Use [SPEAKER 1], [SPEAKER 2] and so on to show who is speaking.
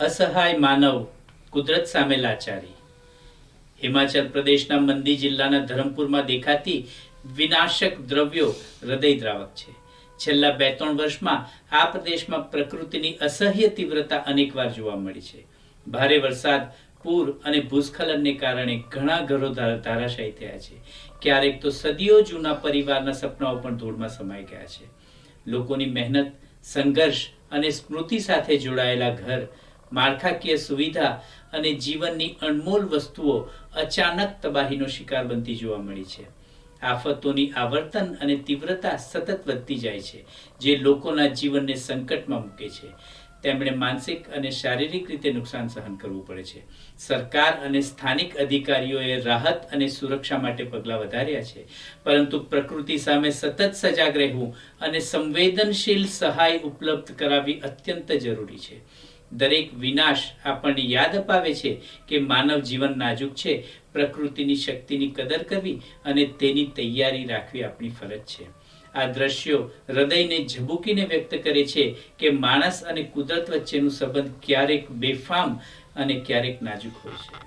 [SPEAKER 1] અસહાય માનવ કુદરત સામે લાચારી. હિમાચલ પ્રદેશના મંદી જિલ્લાના ધરમપુરમાં દેખાતી વિનાશક દ્રવ્યો હૃદયદ્રાવક છે. છેલ્લા બે ત્રણ વર્ષમાં આ પ્રદેશમાં પ્રકૃતિની અસહ્ય તીવ્રતા અનેકવાર જોવા મળી છે. ભારે વરસાદ, પૂર અને ભૂસ્ખલનને કારણે ઘણા ઘરો ધારાશાયી થયા છે. ક્યારેક તો સદીઓ જૂના પરિવારના સપનાઓ પણ ધૂળમાં સમાઈ ગયા છે. લોકોની મહેનત, સંઘર્ષ અને સ્મૃતિ સાથે જોડાયેલા ઘર માળખાકીય સુવિધા અને જીવનની અણમોલ વસ્તુઓ અચાનક તબાહીનો શિકાર બનતી જોવા મળી છે. આફતોની આવર્તન અને તીવ્રતા સતત વધતી જાય છે, જે લોકોના જીવનને સંકટમાં મૂકે છે. તેમણે માનસિક અને શારીરિક રીતે નુકસાન સહન કરવું પડે છે. સરકાર અને સ્થાનિક અધિકારીઓએ રાહત અને સુરક્ષા માટે પગલાં વધાર્યા છે, પરંતુ પ્રકૃતિ સામે સતત સજાગ રહેવું અને સંવેદનશીલ સહાય ઉપલબ્ધ કરાવવી અત્યંત જરૂરી છે. દરેક વિનાશ આપણને યાદ અપાવે છે કે માનવ જીવન નાજુક છે. પ્રકૃતિની શક્તિની કદર કરવી અને તેની તૈયારી રાખવી આપણી ફરજ છે. આ દ્રશ્યો હૃદયને ઝબૂકીને વ્યક્ત કરે છે કે માણસ અને કુદરત વચ્ચેનું સંબંધ ક્યારેક બેફામ અને ક્યારેક નાજુક હોય છે.